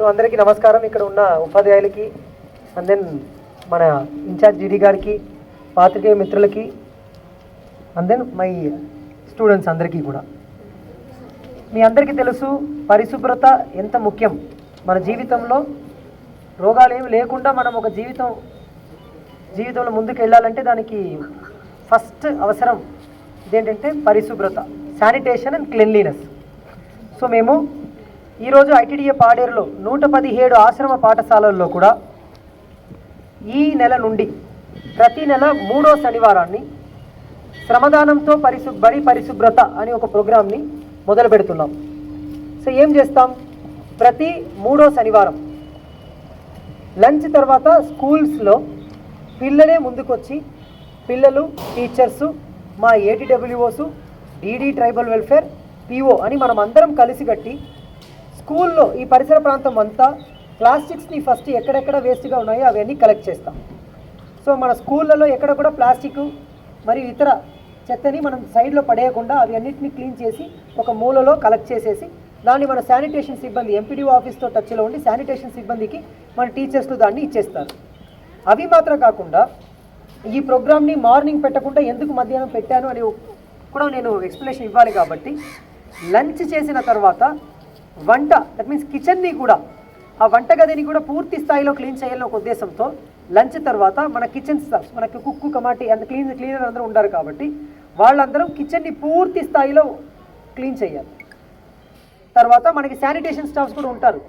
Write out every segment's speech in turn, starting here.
So అందరికీ నమస్కారం. ఇక్కడ ఉన్న ఉపాధ్యాయులకి అండ్ దెన్ మన ఇన్ఛార్జ్ జీడీ గారికి పాత్రికేయ మిత్రులకి అండ్ దెన్ మై స్టూడెంట్స్ అందరికీ కూడా. మీ అందరికీ తెలుసు పరిశుభ్రత ఎంత ముఖ్యం? మన జీవితంలో రోగాలు ఏమి లేకుండా మనం ఒక జీవితం జీవితంలో ముందుకు వెళ్ళాలంటే దానికి ఫస్ట్ అవసరం ఇదేంటంటే పరిశుభ్రత శానిటేషన్ అండ్ క్లెన్లీనెస్ సో మేము ఈరోజు ఐటీడీఏ పాడేరులో నూట పదిహేడు ఆశ్రమ పాఠశాలల్లో కూడా ఈ నెల నుండి ప్రతి నెల మూడో శనివారాన్ని శ్రమదానంతో పరిశు బడి పరిశుభ్రత అని ఒక ప్రోగ్రామ్ని మొదలు పెడుతున్నాం సో ఏం చేస్తాం? ప్రతి మూడో శనివారం లంచ్ తర్వాత స్కూల్స్లో పిల్లలే ముందుకొచ్చి పిల్లలు టీచర్సు మా ATWOs DD tribal welfare PO అని మనం అందరం కలిసికట్టి స్కూల్లో ఈ పరిసర ప్రాంతం అంతా ప్లాస్టిక్స్ని ఫస్ట్ ఎక్కడెక్కడ వేస్ట్గా ఉన్నాయో అవన్నీ కలెక్ట్ చేస్తాం. సో మన స్కూళ్ళలో ఎక్కడ కూడా ప్లాస్టిక్ మరియు ఇతర చెత్తని మనం సైడ్లో పడేయకుండా అవి అన్నింటినీ క్లీన్ చేసి ఒక మూలలో కలెక్ట్ చేసేసి దాన్ని మన శానిటేషన్ సిబ్బంది ఎంపీడీఓ ఆఫీస్తో టచ్లో ఉండి శానిటేషన్ సిబ్బందికి మన టీచర్స్లు దాన్ని ఇచ్చేస్తారు. అవి మాత్రం కాకుండా ఈ ప్రోగ్రామ్ని మార్నింగ్ పెట్టకుండా ఎందుకు మధ్యాహ్నం పెట్టాను అని కూడా నేను ఎక్స్ప్లెనేషన్ ఇవ్వాలి కాబట్టి లంచ్ చేసిన తర్వాత వంట దట్ మీన్స్ కిచెన్ని కూడా ఆ వంటగదిని కూడా పూర్తి స్థాయిలో క్లీన్ చేయాలని ఒక ఉద్దేశంతో లంచ్ తర్వాత మన కిచెన్ స్టాఫ్స్ మనకి కుక్కు కమాటి అంత క్లీన్ క్లీనర్ అందరూ ఉంటారు కాబట్టి వాళ్ళందరం కిచెన్ని పూర్తి స్థాయిలో క్లీన్ చేయాలి. తర్వాత మనకి శానిటేషన్ స్టాఫ్స్ కూడా ఉంటారు.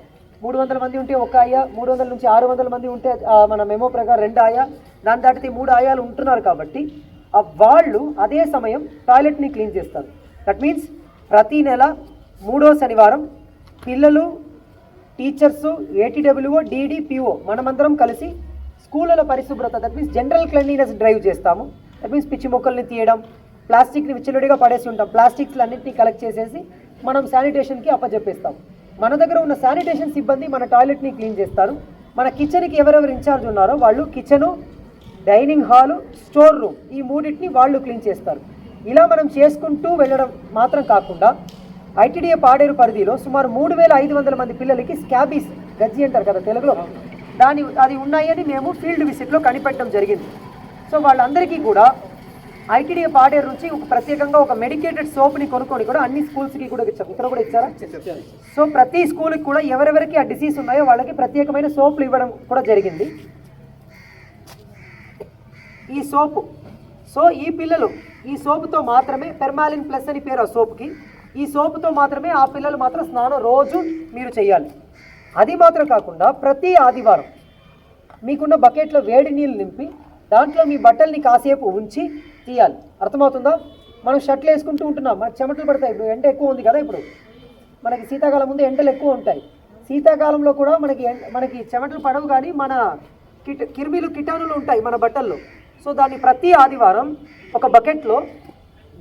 మూడు వందల మంది ఉంటే ఒక ఆయా మూడు వందల నుంచి ఆరు వందల మంది ఉంటే మన మెమో ప్రకారం రెండు ఆయా దాని దాటితే మూడు ఆయాలు ఉంటున్నారు కాబట్టి ఆ వాళ్ళు అదే సమయం టాయిలెట్ని క్లీన్ చేస్తారు. దట్ మీన్స్ ప్రతి నెల మూడో శనివారం పిల్లలు టీచర్సు ఏటీడబ్ల్యూఓ డీడీపీఓ మనమందరం కలిసి స్కూళ్ళలో పరిశుభ్రత that means general cleanliness drive చేస్తాము. దట్ మీన్స్ పిచ్చి మొక్కల్ని తీయడం ప్లాస్టిక్ని విచ్చలుడిగా పడేసి ఉంటాం. ప్లాస్టిక్స్ అన్నింటినీ కలెక్ట్ చేసేసి మనం శానిటేషన్కి అప్పచెప్పేస్తాం మన దగ్గర ఉన్న శానిటేషన్ సిబ్బంది మన టాయిలెట్ని క్లీన్ చేస్తారు. మన కిచెన్కి ఎవరెవరు ఇన్ఛార్జ్ ఉన్నారో వాళ్ళు kitchen dining hall store room ఈ మూడింటిని వాళ్ళు క్లీన్ చేస్తారు. ఇలా మనం చేసుకుంటూ వెళ్ళడం మాత్రం కాకుండా ఐటీడీఏ పాడేరు పరిధిలో సుమారు మూడు వేల ఐదు వందల మంది పిల్లలకి స్కాబీస్ గజ్జి అంటారు కదా తెలుగులో. దాని అది ఉన్నాయని మేము ఫీల్డ్ విజిట్లో కనిపెట్టడం జరిగింది. సో వాళ్ళందరికీ కూడా ఐటీడీఏ పాడేరు నుంచి ఒక ప్రత్యేకంగా ఒక మెడికేటెడ్ సోప్ని కొనుక్కొని కూడా అన్ని స్కూల్స్కి కూడా ఇచ్చారు. ఇక్కడ కూడా ఇచ్చారా? సో ప్రతి స్కూల్కి కూడా ఎవరెవరికి ఆ డిసీజ్ ఉన్నాయో వాళ్ళకి ప్రత్యేకమైన సోపులు ఇవ్వడం కూడా జరిగింది. ఈ సోపు. సో ఈ పిల్లలు ఈ సోపుతో మాత్రమే పెర్మాలిన్ ప్లస్ అని పేరు ఆ సోపుకి. ఈ సోపుతో మాత్రమే ఆ పిల్లలు మాత్రం స్నానం రోజు మీరు చేయాలి. అది మాత్రం కాకుండా ప్రతి ఆదివారం మీకున్న బకెట్లో వేడి నీళ్ళు నింపి దాంట్లో మీ బట్టల్ని కాసేపు ఉంచి తీయాలి. అర్థమవుతుందా? మనం షర్ట్లు వేసుకుంటూ ఉంటున్నాం. మనకు చెమటలు పడతాయి ఇప్పుడు ఎండ ఎక్కువ ఉంది కదా ఇప్పుడు. మనకి శీతాకాలం ముందు ఎండలు ఎక్కువ ఉంటాయి. శీతాకాలంలో కూడా మనకి మనకి చెమటలు పడవు కానీ మన కిట కిరిమిలు కిటాణులు ఉంటాయి మన బట్టల్లో. సో దాన్ని ప్రతి ఆదివారం ఒక బకెట్లో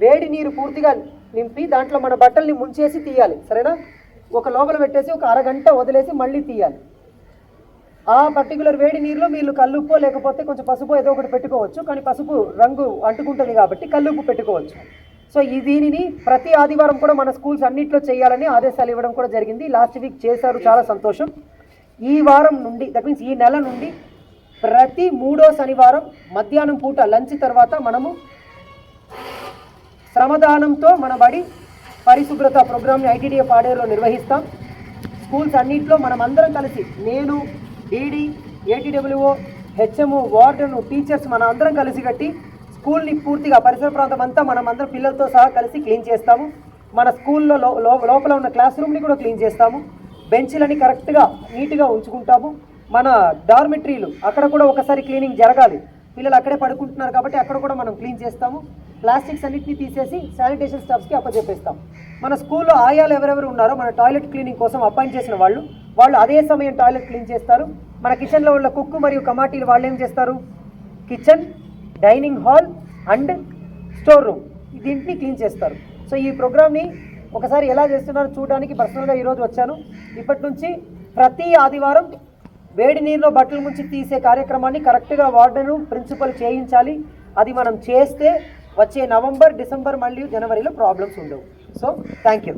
వేడి నీరు పూర్తిగా నింపి దాంట్లో మన బట్టల్ని ముంచేసి తీయాలి సరేనా? ఒక లోపల పెట్టేసి ఒక అరగంట వదిలేసి మళ్ళీ తీయాలి. ఆ పర్టికులర్ వేడి నీరులో మీరు కల్లుప్పో లేకపోతే కొంచెం పసుపు ఏదో ఒకటి పెట్టుకోవచ్చు కానీ పసుపు రంగు అంటుకుంటుంది కాబట్టి కల్లుప్పు పెట్టుకోవచ్చు. సో ఈ దీనిని ప్రతి ఆదివారం కూడా మన స్కూల్స్ అన్నింటిలో చేయాలని ఆదేశాలు ఇవ్వడం కూడా జరిగింది. లాస్ట్ వీక్ చేశారు చాలా సంతోషం. ఈ వారం నుండి దట్ మీన్స్ ఈ నెల నుండి ప్రతి మూడో శనివారం మధ్యాహ్నం పూట లంచ్ తర్వాత మనము శ్రమదానంతో మన బడి పరిశుభ్రత ప్రోగ్రామ్ని ఐటీడీఏ పాడేరులో నిర్వహిస్తాం. స్కూల్స్ అన్నింటిలో మనం అందరం కలిసి నేను DD ATWO HM warden teachers మన అందరం కలిసి కట్టి స్కూల్ని పూర్తిగా పరిసర ప్రాంతం అంతా మనం అందరం పిల్లలతో సహా కలిసి క్లీన్ చేస్తాము. మన స్కూల్లో లో- లోపల ఉన్న క్లాస్ రూమ్ని కూడా క్లీన్ చేస్తాము. బెంచ్లని కరెక్ట్గా నీట్గా ఉంచుకుంటాము. మన డార్మిటరీలు అక్కడ కూడా ఒకసారి క్లీనింగ్ జరగాలి. పిల్లలు అక్కడే పడుకుంటున్నారు కాబట్టి అక్కడ కూడా మనం క్లీన్ చేస్తాము. ప్లాస్టిక్స్ అన్నిటిని తీసేసి శానిటేషన్ స్టాఫ్స్కి అప్పచెప్పేస్తాం. మన స్కూల్లో ఆయాలు ఎవరెవరు ఉన్నారో మన టాయిలెట్ క్లీనింగ్ కోసం అపాయింట్ చేసిన వాళ్ళు వాళ్ళు అదే సమయం టాయిలెట్ క్లీన్ చేస్తారు. మన కిచెన్లో ఉన్న కుక్కు మరియు కమాటీలు వాళ్ళు ఏం చేస్తారు? Kitchen dining hall and store room దీంట్ని clean చేస్తారు. సో ఈ ప్రోగ్రామ్ని ఒకసారి ఎలా చేస్తున్నారో చూడడానికి పర్సనల్గా ఈరోజు వచ్చాను. ఇప్పటి నుంచి ప్రతి ఆదివారం వేడి నీరులో బట్టలు ముంచి తీసే కార్యక్రమాన్ని కరెక్ట్గా వార్డెను ప్రిన్సిపల్ చేయించాలి. అది మనం చేస్తే వచ్చే నవంబర్ డిసెంబర్ మళ్ళీ జనవరిలో ప్రాబ్లమ్స్ ఉండవు. So thank you